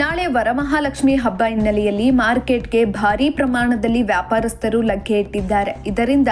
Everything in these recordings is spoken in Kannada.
ನಾಳೆ ವರಮಹಾಲಕ್ಷ್ಮಿ ಹಬ್ಬ ಹಿನ್ನೆಲೆಯಲ್ಲಿ ಮಾರ್ಕೆಟ್ಗೆ ಭಾರೀ ಪ್ರಮಾಣದಲ್ಲಿ ವ್ಯಾಪಾರಸ್ಥರು ಲಗ್ಗೆ ಇಟ್ಟಿದ್ದಾರೆ. ಇದರಿಂದ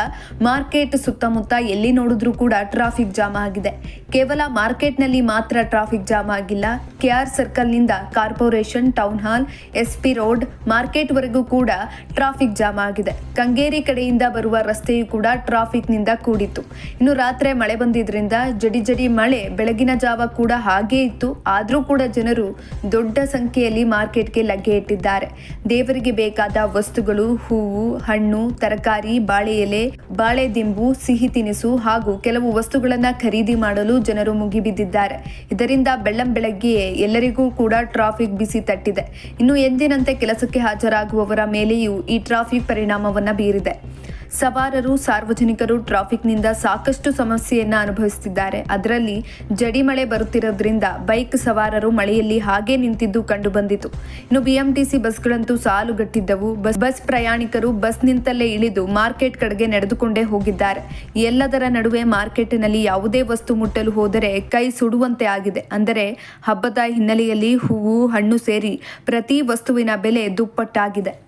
ಮಾರ್ಕೆಟ್ ಸುತ್ತಮುತ್ತ ಎಲ್ಲಿ ನೋಡಿದ್ರೂ ಕೂಡ ಟ್ರಾಫಿಕ್ ಜಾಮ್ ಆಗಿದೆ. ಕೇವಲ ಮಾರ್ಕೆಟ್ನಲ್ಲಿ ಮಾತ್ರ ಟ್ರಾಫಿಕ್ ಜಾಮ್ ಆಗಿಲ್ಲ. K R ಸರ್ಕಲ್ನಿಂದ corporation, town hall, SP road, ಮಾರ್ಕೆಟ್ವರೆಗೂ ಕೂಡ ಟ್ರಾಫಿಕ್ ಜಾಮ್ ಆಗಿದೆ. ಕಂಗೇರಿ ಕಡೆಯಿಂದ ಬರುವ ರಸ್ತೆಯು ಕೂಡ ಟ್ರಾಫಿಕ್ನಿಂದ ಕೂಡಿತ್ತು. ಇನ್ನು ರಾತ್ರಿ ಮಳೆ ಬಂದಿದ್ದರಿಂದ ಜಡಿ ಜಡಿ ಮಳೆ, ಬೆಳಗಿನ ಜಾವ ಕೂಡ ಹಾಗೇ ಇತ್ತು. ಆದರೂ ಕೂಡ ಜನರು ದೊಡ್ಡ ಸಂಖ್ಯೆಯಲ್ಲಿ ಮಾರ್ಕೆಟ್ಗೆ ಲಗ್ಗೆ ಇಟ್ಟಿದ್ದಾರೆ. ದೇವರಿಗೆ ಬೇಕಾದ ವಸ್ತುಗಳು, ಹೂವು, ಹಣ್ಣು, ತರಕಾರಿ, ಬಾಳೆ ಎಲೆ, ಬಾಳೆ ದಿಂಬು, ಸಿಹಿ ತಿನಿಸು ಹಾಗೂ ಕೆಲವು ವಸ್ತುಗಳನ್ನ ಖರೀದಿ ಮಾಡಲು ಜನರು ಮುಗಿಬಿದ್ದಿದ್ದಾರೆ. ಇದರಿಂದ ಬೆಳ್ಳಂ ಬೆಳಗ್ಗೆಯೇ ಎಲ್ಲರಿಗೂ ಕೂಡ ಟ್ರಾಫಿಕ್ ಬಿಸಿ ತಟ್ಟಿದೆ. ಇನ್ನು ಎಂದಿನಂತೆ ಕೆಲಸಕ್ಕೆ ಹಾಜರಾಗುವವರ ಮೇಲೆಯೂ ಈ ಟ್ರಾಫಿಕ್ ಪರಿಣಾಮವನ್ನ ಬೀರಿದೆ. ಸವಾರರು, ಸಾರ್ವಜನಿಕರು ಟ್ರಾಫಿಕ್ನಿಂದ ಸಾಕಷ್ಟು ಸಮಸ್ಯೆಯನ್ನ ಅನುಭವಿಸುತ್ತಿದ್ದಾರೆ. ಅದರಲ್ಲಿ ಜಡಿ ಮಳೆ ಬರುತ್ತಿರೋದ್ರಿಂದ ಬೈಕ್ ಸವಾರರು ಮಳೆಯಲ್ಲಿ ಹಾಗೆ ನಿಂತಿದ್ದು ಕಂಡು ಬಂದಿತು. ಇನ್ನು ಬಿಎಂಟಿಸಿ ಬಸ್ಗಳಂತೂ ಸಾಲುಗಟ್ಟಿದ್ದವು. ಬಸ್ ಬಸ್ ಪ್ರಯಾಣಿಕರು ಬಸ್ ನಿಂತಲ್ಲೇ ಇಳಿದು ಮಾರ್ಕೆಟ್ ಕಡೆಗೆ ನಡೆದುಕೊಂಡೇ ಹೋಗಿದ್ದಾರೆ. ಎಲ್ಲದರ ನಡುವೆ ಮಾರ್ಕೆಟ್ನಲ್ಲಿ ಯಾವುದೇ ವಸ್ತು ಮುಟ್ಟಲು ಹೋದರೆ ಕೈ ಸುಡುವಂತೆ ಆಗಿದೆ. ಅಂದರೆ ಹಬ್ಬದ ಹಿನ್ನೆಲೆಯಲ್ಲಿ ಹೂವು, ಹಣ್ಣು ಸೇರಿ ಪ್ರತಿ ವಸ್ತುವಿನ ಬೆಲೆ ದುಪ್ಪಟ್ಟಾಗಿದೆ.